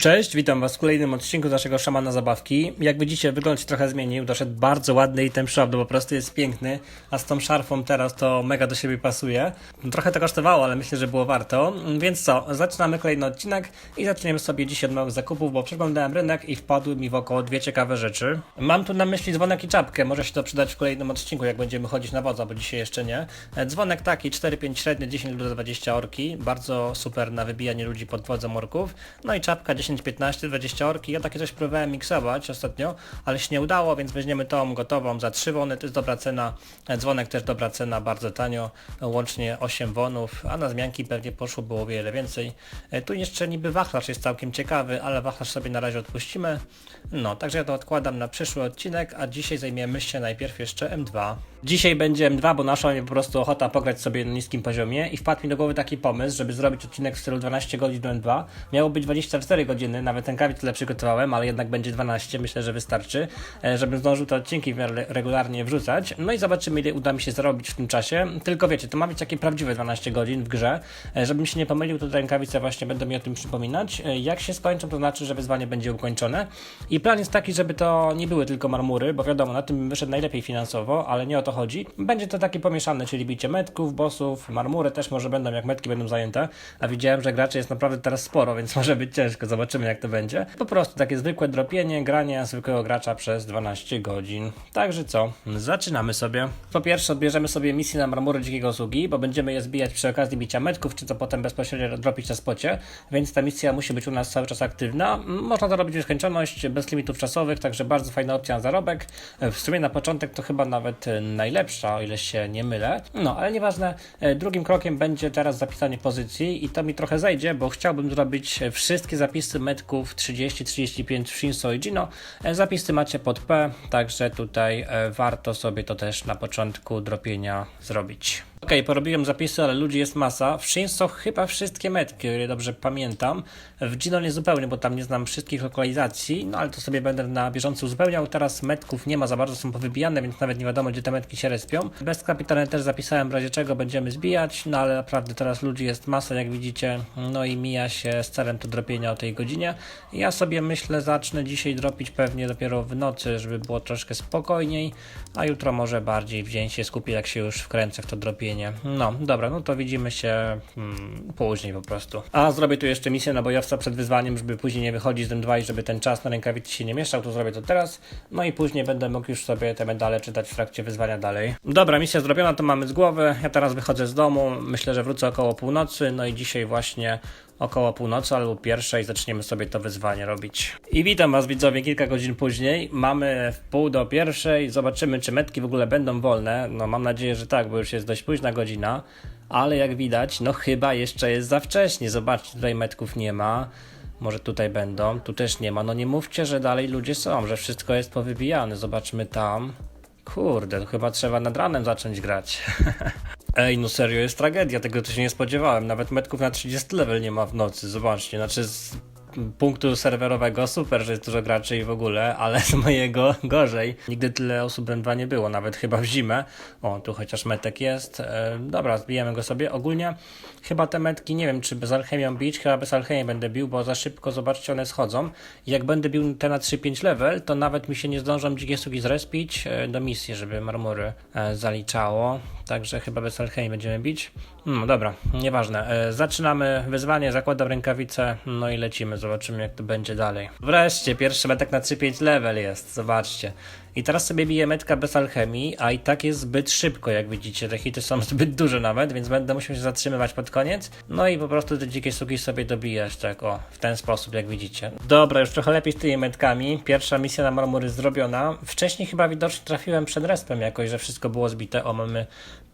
Cześć, witam Was w kolejnym odcinku naszego szamana zabawki. Jak widzicie, wygląd się trochę zmienił. Doszedł bardzo ładny item shop, bo po prostu jest piękny. A z tą szarfą teraz to mega do siebie pasuje. Trochę to kosztowało, ale myślę, że było warto. Więc co, zaczynamy kolejny odcinek i zaczniemy sobie dziś od małych zakupów, bo przeglądałem rynek i wpadły mi w oko dwie ciekawe rzeczy. Mam tu na myśli dzwonek i czapkę. Może się to przydać w kolejnym odcinku, jak będziemy chodzić na wodza, bo dzisiaj jeszcze nie. E, Dzwonek taki 4-5 średnie, 10 do 20 orki. Bardzo super na wybijanie ludzi pod wodzem orków. No i czapka 10, 15, 20 orki. Ja takie coś próbowałem miksować ostatnio, ale się nie udało, więc weźmiemy tą gotową za 3 wony. To jest dobra cena. Dzwonek też dobra cena, bardzo tanio. Łącznie 8 wonów, a na zmianki pewnie poszło było wiele więcej. E, Tu jeszcze niby wachlarz jest całkiem ciekawy, ale wachlarz sobie na razie odpuścimy. No, także ja to odkładam na przyszły odcinek, a dzisiaj zajmiemy się najpierw jeszcze M2. Dzisiaj będzie M2, bo nasza mnie po prostu ochota pograć sobie na niskim poziomie i wpadł mi do głowy taki pomysł, żeby zrobić odcinek w stylu 12 godzin do M2. Miało być 24 godziny, nawet ten tyle przygotowałem, ale jednak będzie 12, myślę, że wystarczy, e, żebym zdążył te odcinki w miarę regularnie wrzucać. No i zobaczymy, ile uda mi się zrobić w tym czasie. Tylko wiecie, to ma być takie prawdziwe 12 godzin w grze. E, Żebym się nie pomylił, to te rękawice właśnie będą mi o tym przypominać. E, Jak się skończą, to znaczy, że wyzwanie będzie ukończone. I plan jest taki, żeby to nie były tylko marmury, bo wiadomo, na tym wyszedł najlepiej finansowo, ale nie o to chodzi. Będzie to takie pomieszane, czyli bicie metków, bossów, marmury też może będą, jak metki będą zajęte. A widziałem, że graczy jest naprawdę teraz sporo, więc może być ciężko. Zobaczymy, jak to będzie. Po prostu takie zwykłe dropienie, granie zwykłego gracza przez 12 godzin. Także co? Zaczynamy sobie. Po pierwsze odbierzemy sobie misję na marmury dzikiego sługi, bo będziemy je zbijać przy okazji bicia metków, czy to potem bezpośrednio dropić na spocie, więc ta misja musi być u nas cały czas aktywna. Można to robić w nieskończoność, bez limitów czasowych, także bardzo fajna opcja na zarobek. W sumie na początek to chyba nawet e, najlepsza, o ile się nie mylę. No, ale nieważne. E, Drugim krokiem będzie teraz zapisanie pozycji i to mi trochę zejdzie, bo chciałbym zrobić e, wszystkie zapisy metków 30-35 w Shinso i Gino. E, Zapisy macie pod P, także tutaj warto sobie to też na początku dropienia zrobić. Ok, porobiłem zapisy, ale ludzi jest masa. W Shinso chyba wszystkie metki, o ile dobrze pamiętam. W Gino nie zupełnie, bo tam nie znam wszystkich lokalizacji, no ale to sobie będę na bieżąco uzupełniał. Teraz metków nie ma za bardzo, są powybijane, więc nawet nie wiadomo, gdzie te metki się respią. Bez kapitana też zapisałem, w razie czego będziemy zbijać, no ale naprawdę teraz ludzi jest masa, jak widzicie, no i mija się z celem to dropienia o tej godzinie. Ja sobie myślę, zacznę dzisiaj dropić pewnie dopiero w nocy, żeby było troszkę spokojniej, a jutro może bardziej w dzień się skupię, jak się już wkręcę w to dropienie. No, dobra, no to widzimy się hmm, później po prostu. A zrobię tu jeszcze misję na bojowca przed wyzwaniem, żeby później nie wychodzić z M2 i żeby ten czas na rękawicy się nie mieszał, to zrobię to teraz. No i później będę mógł już sobie te medale czytać w trakcie wyzwania dalej. Dobra, misja zrobiona, to mamy z głowy. Ja teraz wychodzę z domu, myślę, że wrócę około północy, no i dzisiaj właśnie około północy albo pierwszej zaczniemy sobie to wyzwanie robić. I witam Was widzowie kilka godzin później. Mamy w pół do pierwszej. Zobaczymy, czy metki w ogóle będą wolne. No mam nadzieję, że tak, bo już jest dość późna godzina. Ale jak widać, no chyba jeszcze jest za wcześnie. Zobaczcie, tutaj metków nie ma. Może tutaj będą, tu też nie ma. No nie mówcie, że dalej ludzie są, że wszystko jest powybijane. Zobaczmy tam. Kurde, to chyba trzeba nad ranem zacząć grać. Ej, no serio, jest tragedia, tego to się nie spodziewałem. Nawet metków na 30 level nie ma w nocy, zobaczcie. Znaczy punktu serwerowego super, że jest dużo graczy i w ogóle, ale z mojego gorzej. Nigdy tyle osób w 2 nie było, nawet chyba w zimę. O, tu chociaż metek jest. E, dobra, zbijemy go sobie. Ogólnie chyba te metki, nie wiem czy bez alchemią bić, chyba bez alchemii będę bił, bo za szybko, zobaczcie, one schodzą. Jak będę bił te na 3-5 level, to nawet mi się nie zdążą dzikie sugi zrespić e, do misji, żeby marmury e, zaliczało. Także chyba bez alchemii będziemy bić. No dobra, nieważne. E, zaczynamy wyzwanie, zakładam rękawice, no i lecimy. Zobaczymy jak to będzie dalej. Wreszcie, pierwszy metek na 3-5 level jest, zobaczcie. I teraz sobie biję metka bez alchemii, a i tak jest zbyt szybko, jak widzicie. Te hity są zbyt duże nawet, więc będę musiał się zatrzymywać pod koniec. No i po prostu te dzikie suki sobie dobijać, tak o, w ten sposób, jak widzicie. Dobra, już trochę lepiej z tymi metkami. Pierwsza misja na marmury zrobiona. Wcześniej chyba widocznie trafiłem przed respem jakoś, że wszystko było zbite. O, mamy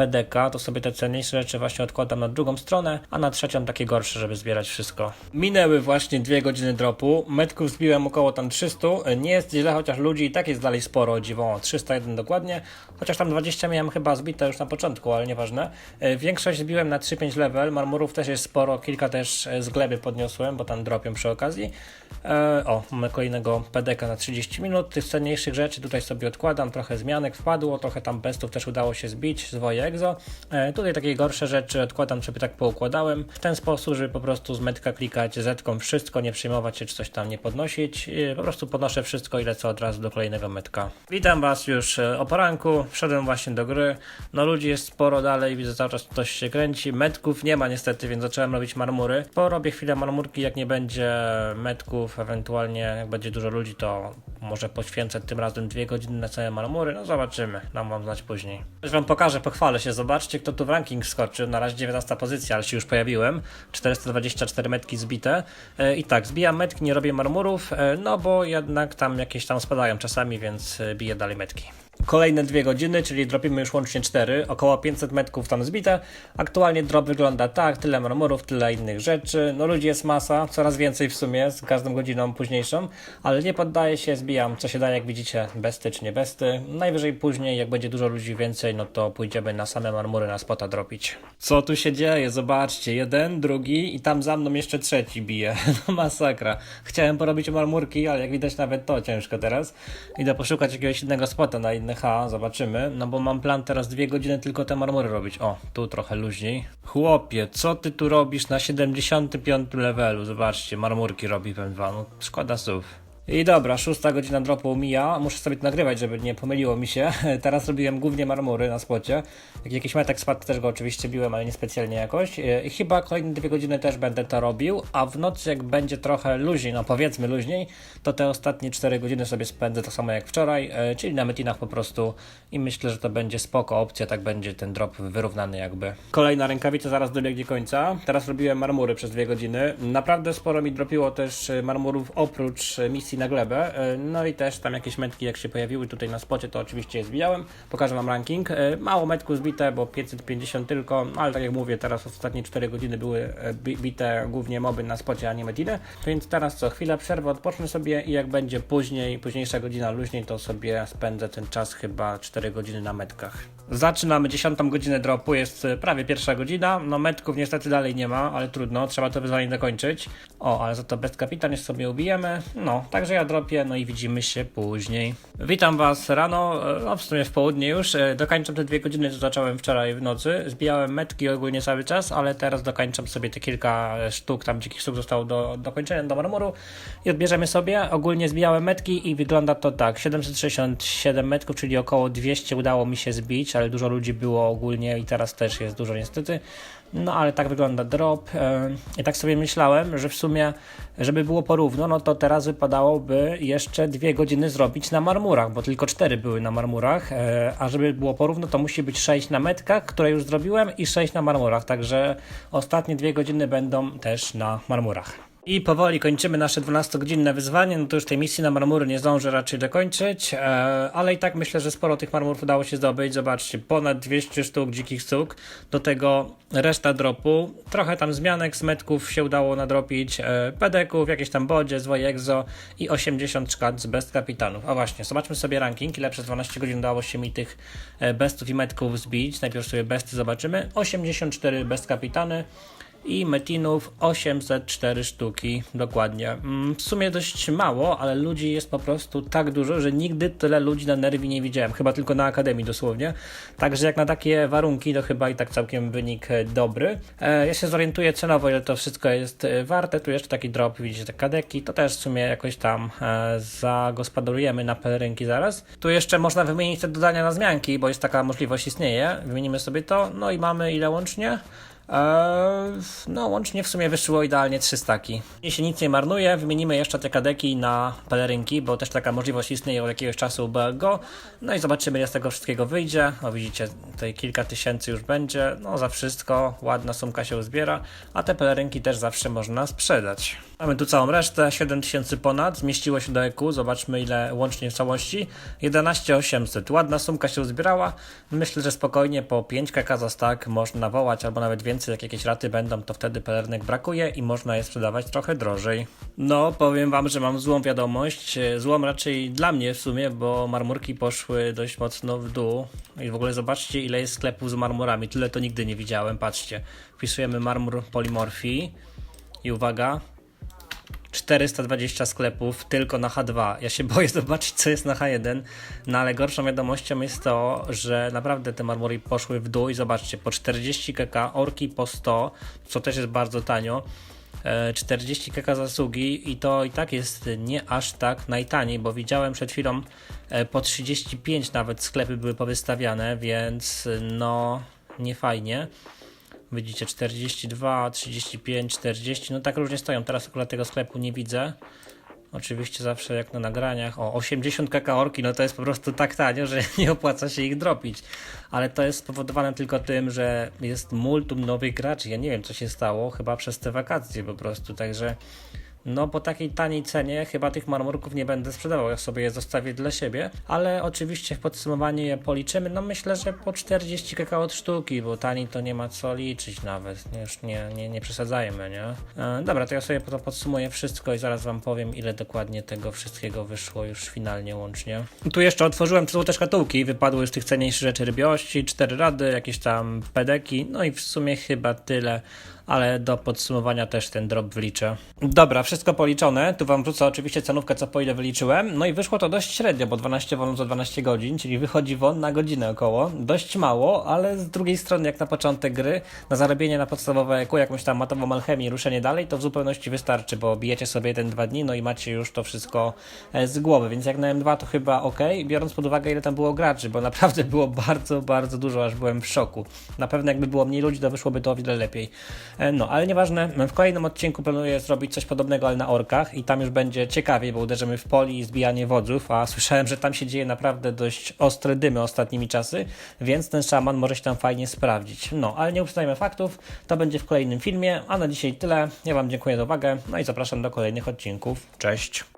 PDK, to sobie te cenniejsze rzeczy właśnie odkładam na drugą stronę, a na trzecią takie gorsze, żeby zbierać wszystko. Minęły właśnie dwie godziny dropu. Metków zbiłem około tam 300. Nie jest źle, chociaż ludzi i tak jest dalej sporo, dziwo, 301 dokładnie. Chociaż tam 20 miałem chyba zbite już na początku, ale nieważne. E, Większość zbiłem na 3-5 level, marmurów też jest sporo, kilka też z gleby podniosłem, bo tam dropią przy okazji. E, o, mamy kolejnego PDK na 30 minut. Tych cenniejszych rzeczy tutaj sobie odkładam, trochę zmianek wpadło, trochę tam bestów też udało się zbić, zwojek. Exo. E, tutaj takie gorsze rzeczy odkładam sobie tak poukładałem w ten sposób, żeby po prostu z metka klikać z wszystko, nie przejmować się czy coś tam nie podnosić. E, po prostu podnoszę wszystko i lecę od razu do kolejnego metka. Witam Was już e, o poranku, wszedłem właśnie do gry. No ludzi jest sporo dalej, widzę cały czas ktoś się kręci. Metków nie ma niestety, więc zacząłem robić marmury. Porobię chwilę marmurki, jak nie będzie metków, ewentualnie jak będzie dużo ludzi, to może poświęcę tym razem dwie godziny na całe marmury. No zobaczymy, dam Wam znać później. Też Wam pokażę, pochwalę się. Zobaczcie, kto tu w ranking skoczył. Na razie 19 pozycja, ale się już pojawiłem. 424 metki zbite. E, I tak, zbijam metki, nie robię marmurów, e, no bo jednak tam jakieś tam spadają czasami, więc e, biję dalej metki. Kolejne dwie godziny, czyli dropimy już łącznie 4, około 500 metrów tam zbite. Aktualnie drop wygląda tak, tyle marmurów, tyle innych rzeczy. No ludzi jest masa, coraz więcej w sumie z każdą godziną późniejszą, ale nie poddaję się, zbijam co się da, jak widzicie, besty czy nie besty. Najwyżej później, jak będzie dużo ludzi więcej, no to pójdziemy na same marmury na spota dropić. Co tu się dzieje? Zobaczcie, jeden, drugi i tam za mną jeszcze trzeci bije. No masakra. Chciałem porobić marmurki, ale jak widać nawet to ciężko teraz. Idę poszukać jakiegoś innego spota na inny H, zobaczymy. No bo mam plan teraz dwie godziny tylko te marmury robić. O, tu trochę luźniej. Chłopie, co ty tu robisz na 75 levelu? Zobaczcie, marmurki robi PM2. No szkoda słów. I dobra, szósta godzina dropu mija. Muszę sobie to nagrywać, żeby nie pomyliło mi się. Teraz robiłem głównie marmury na spocie. Jak jakiś metek spadł, też go oczywiście biłem, ale niespecjalnie jakoś. I chyba kolejne dwie godziny też będę to robił, a w nocy jak będzie trochę luźniej, no powiedzmy luźniej, to te ostatnie 4 godziny sobie spędzę tak samo jak wczoraj, e, czyli na metinach po prostu i myślę, że to będzie spoko opcja, tak będzie ten drop wyrównany jakby. Kolejna rękawica zaraz dobiegnie końca. Teraz robiłem marmury przez dwie godziny. Naprawdę sporo mi dropiło też e, marmurów oprócz e, misji na glebę. E, No i też tam jakieś metki jak się pojawiły tutaj na spocie, to oczywiście je zbijałem. Pokażę Wam ranking. E, Mało metków zbite, bo 550 tylko, ale tak jak mówię, teraz ostatnie 4 godziny były e, bi- bite głównie moby na spocie, a nie metiny. Więc teraz co chwilę przerwę, odpocznę sobie i jak będzie później, późniejsza godzina luźniej, to sobie spędzę ten czas chyba 4 godziny na metkach. Zaczynamy 10 godzinę dropu, jest prawie pierwsza godzina. No metków niestety dalej nie ma, ale trudno, trzeba to wyzwanie dokończyć. O, ale za to bez kapitan jeszcze sobie ubijemy. No, także ja dropię, no i widzimy się później. Witam Was rano, e, no w sumie w południe już. E, Dokańczam te dwie godziny, co zacząłem wczoraj w nocy. Zbijałem metki ogólnie cały czas, ale teraz dokańczam sobie te kilka sztuk, tam dzikich sztuk zostało do dokończenia, do marmuru i odbierzemy sobie. Ogólnie zbijałem metki i wygląda to tak. 767 metków, czyli około 200 udało mi się zbić, ale dużo ludzi było ogólnie i teraz też jest dużo niestety. No ale tak wygląda drop. e, I tak sobie myślałem, że w sumie, żeby było porówno, no to teraz wypadałoby jeszcze dwie godziny zrobić na marmurach, bo tylko cztery były na marmurach, e, a żeby było porówno, to musi być 6 na metkach, które już zrobiłem i 6 na marmurach, także ostatnie dwie godziny będą też na marmurach. I powoli kończymy nasze 12-godzinne wyzwanie. No to już tej misji na marmury nie zdążę raczej dokończyć, e, ale i tak myślę, że sporo tych marmurów udało się zdobyć. Zobaczcie, ponad 200 sztuk dzikich stuk, do tego reszta dropu. Trochę tam zmianek z metków się udało nadrobić, e, pedeków, jakieś tam bodzie, zwoje exo i 80 szkat z best kapitanów. A właśnie, zobaczmy sobie ranking, ile przez 12 godzin udało się mi tych e, bestów i metków zbić. Najpierw sobie besty zobaczymy. 84 best kapitany i metinów 804 sztuki dokładnie. Mm, W sumie dość mało, ale ludzi jest po prostu tak dużo, że nigdy tyle ludzi na nerwi nie widziałem, chyba tylko na akademii dosłownie. Także jak na takie warunki, to chyba i tak całkiem wynik e, dobry. E, Ja się zorientuję cenowo, ile to wszystko jest e, warte. Tu jeszcze taki drop, widzicie te kadeki, to też w sumie jakoś tam zagospodarujemy na pelerynki zaraz. Tu jeszcze można wymienić te dodania na zmianki, bo jest taka możliwość istnieje. Wymienimy sobie to, no i mamy ile łącznie? Eee, no, łącznie w sumie wyszło idealnie 3 staki. Jeśli nic nie marnuje, wymienimy jeszcze te kadeki na pelerynki, bo też taka możliwość istnieje od jakiegoś czasu BLGO. No i zobaczymy, ile z tego wszystkiego wyjdzie. O, widzicie, tutaj kilka tysięcy już będzie. No, za wszystko ładna sumka się uzbiera, a te pelerynki też zawsze można sprzedać. Mamy tu całą resztę, 7000 ponad, zmieściło się do EQ, zobaczmy ile łącznie w całości. 11800, ładna sumka się uzbierała. Myślę, że spokojnie po 5 kk za stack można wołać, albo nawet więcej, jak jakieś raty będą, to wtedy pelernek brakuje i można je sprzedawać trochę drożej. No, powiem wam, że mam złą wiadomość, złą raczej dla mnie w sumie, bo marmurki poszły dość mocno w dół. I w ogóle zobaczcie ile jest sklepów z marmurami, tyle to nigdy nie widziałem, patrzcie. Wpisujemy marmur polimorfii i uwaga, 420 sklepów tylko na H2. Ja się boję zobaczyć, co jest na H1, no ale gorszą wiadomością jest to, że naprawdę te marmury poszły w dół i zobaczcie, po 40 kk, orki po 100, co też jest bardzo tanio. e, 40 kk zasługi i to i tak jest nie aż tak najtaniej, bo widziałem przed chwilą e, po 35 nawet sklepy były powystawiane, więc no nie fajnie. Widzicie 42, 35, 40, no tak różnie stoją. Teraz akurat tego sklepu nie widzę. Oczywiście zawsze jak na nagraniach. O, 80 kakaorki, no to jest po prostu tak tanio, że nie opłaca się ich dropić. Ale to jest spowodowane tylko tym, że jest multum nowych graczy. Ja nie wiem co się stało, chyba przez te wakacje po prostu. Także no po takiej taniej cenie chyba tych marmurków nie będę sprzedawał, ja sobie je zostawię dla siebie, ale oczywiście w podsumowaniu je policzymy, no myślę, że po 40 kakao od sztuki, bo taniej to nie ma co liczyć nawet, już nie, nie, nie przesadzajmy, nie? E, dobra, to ja sobie to podsumuję wszystko i zaraz wam powiem, ile dokładnie tego wszystkiego wyszło już finalnie łącznie. Tu jeszcze otworzyłem te złote szkatułki, wypadły z tych cenniejszych rzeczy rybiości, cztery rady, jakieś tam pedeki, no i w sumie chyba tyle ale do podsumowania też ten drop wliczę. Dobra, wszystko policzone. Tu wam wrzucę oczywiście cenówkę, co po ile wyliczyłem. No i wyszło to dość średnio, bo 12 won za 12 godzin, czyli wychodzi won na godzinę około. Dość mało, ale z drugiej strony, jak na początek gry, na zarobienie na podstawowe EQ, jakąś tam matową alchemię ruszenie dalej, to w zupełności wystarczy, bo bijecie sobie jeden, dwa dni, no i macie już to wszystko e, z głowy, więc jak na M2 to chyba ok, biorąc pod uwagę, ile tam było graczy, bo naprawdę było bardzo, bardzo dużo, aż byłem w szoku. Na pewno jakby było mniej ludzi, to wyszłoby to o wiele lepiej. E, No, ale nieważne, w kolejnym odcinku planuję zrobić coś podobnego, ale na orkach i tam już będzie ciekawiej, bo uderzymy w poli i zbijanie wodzów, a słyszałem, że tam się dzieje naprawdę dość ostre dymy ostatnimi czasy, więc ten szaman może się tam fajnie sprawdzić. No, ale nie uprzedzajmy faktów, to będzie w kolejnym filmie, a na dzisiaj tyle. Ja Wam dziękuję za uwagę, no i zapraszam do kolejnych odcinków. Cześć!